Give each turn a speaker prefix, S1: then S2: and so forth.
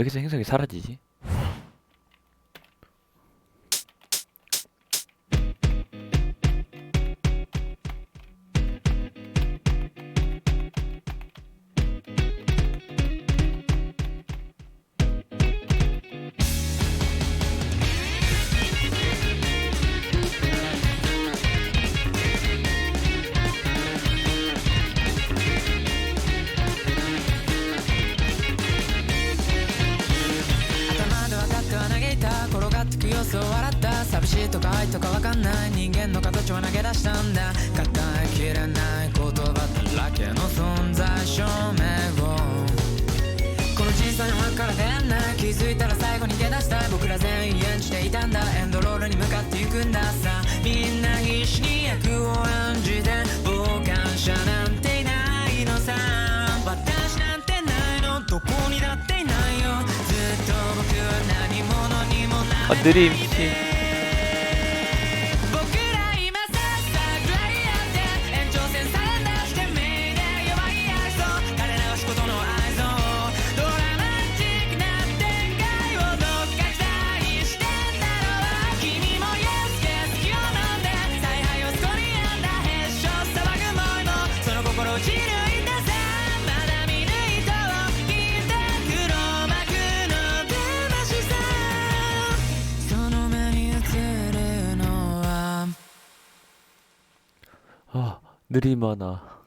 S1: 여기서 행성이 사라지지?「
S2: ってく様子を笑った。寂しいとか愛とか分かんない。人間の形は投げ出したんだ。語りきれない言葉だらけの存在証明を。この人生の枠から出んない。気づいたら最後に出だしたい僕ら全員演じていたんだ。エンドロールに向かっていくんださ。みんな必死に役を演
S1: 느림 씨 아 느리마나